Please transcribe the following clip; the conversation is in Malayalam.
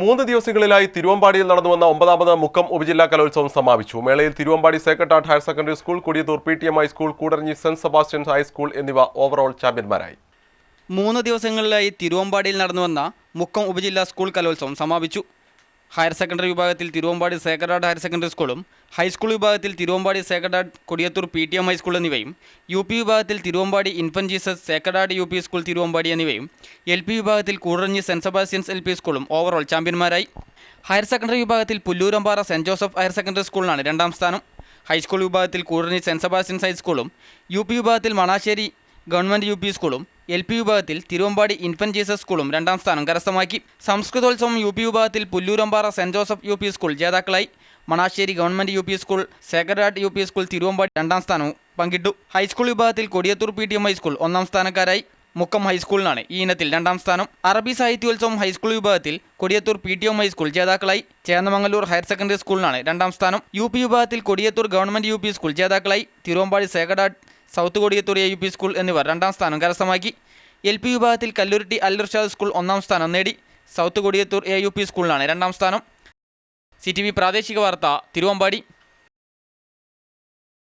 മൂന്ന് ദിവസങ്ങളിലായി തിരുവമ്പാടിയിൽ നടന്നുവന്ന ഒമ്പതാമത് മുക്കം ഉപജില്ലാ കലോത്സവം സമാപിച്ചു. മേളയിൽ Thiruvambady Sacred Heart higher secondary school Kodiyathur P T M high school Koodaranji Saint Sebastian high school എന്നിവ ഓവറോൾ ചാമ്പ്യന്മാരായി. മൂന്ന് ദിവസങ്ങളിലായി തിരുവമ്പാടിയിൽ നടന്നുവന്ന മുക്കം ഉപജില്ലാ സ്കൂൾ കലോത്സവം സമാപിച്ചു. ഹയർ സെക്കൻഡറി വിഭാഗത്തിൽ Thiruvambady Sacred Heart higher secondary സ്കൂളും ഹൈസ്കൂൾ വിഭാഗത്തിൽ Thiruvambady Sacred Heart Kodiyathur P T M high school എന്നിവയും യു പി വിഭാഗത്തിൽ Thiruvambady Infant Jesus Sacred Heart U P school Thiruvambady എന്നിവയും എൽ പി വിഭാഗത്തിൽ Koodaranji Saint Sebastian's L P സ്കൂളും ഓവറോൾ ചാമ്പ്യന്മാരായി. ഹയർ സെക്കൻഡറി വിഭാഗത്തിൽ Pullurampara Saint Joseph higher secondary സ്കൂളിനാണ് രണ്ടാം സ്ഥാനം. ഹൈസ്കൂൾ വിഭാഗത്തിൽ കൂടറഞ്ഞി സെന്റ് സെബാസ്റ്റ്യൻസ് ഹൈസ്കൂളും യു പി വിഭാഗത്തിൽ മണാശ്ശേരി ഗവൺമെന്റ് യു പി സ്കൂളും എൽ പി വിഭാഗത്തിൽ തിരുവമ്പാടി ഇൻഫൻ ജീസസ് സ്കൂളും രണ്ടാം സ്ഥാനം കരസ്ഥമാക്കി. സംസ്കൃതോത്സവം യു പി വിഭാഗത്തിൽ Pullurampara Saint Joseph U P school ജേതാക്കളായി. Manassery government U P school Sacred Heart U P school Thiruvambady രണ്ടാം സ്ഥാനവും പങ്കിട്ടു. ഹൈസ്കൂൾ വിഭാഗത്തിൽ Kodiyathur P T M high school ഒന്നാം സ്ഥാനക്കാരായി. മുക്കം ഹൈസ്കൂളിനാണ് ഈ ഇനത്തിൽ രണ്ടാം സ്ഥാനം. അറബി സാഹിത്യോത്സവം ഹൈസ്കൂൾ വിഭാഗത്തിൽ Kodiyathur P T M high school ജേതാക്കളായി. ചേന്നമംഗലൂർ ഹയർ സെക്കൻഡറി സ്കൂളിനാണ് രണ്ടാം സ്ഥാനം. യു പി വിഭാഗത്തിൽ Kodiyathur government U P school ജേതാക്കളായി. Thiruvambadi sacred south Kodiyathur A U P school എന്നിവർ രണ്ടാം സ്ഥാനം കരസ്ഥമാക്കി. എൽ പി വിഭാഗത്തിൽ കല്ലുരുട്ടി അൽ ഇർഷാദ് സ്കൂൾ ഒന്നാം സ്ഥാനം നേടി. South Kodiyathur A U P സ്കൂളിലാണ് രണ്ടാം സ്ഥാനം. സി ടി വി പ്രാദേശിക വാർത്ത തിരുവമ്പാടി.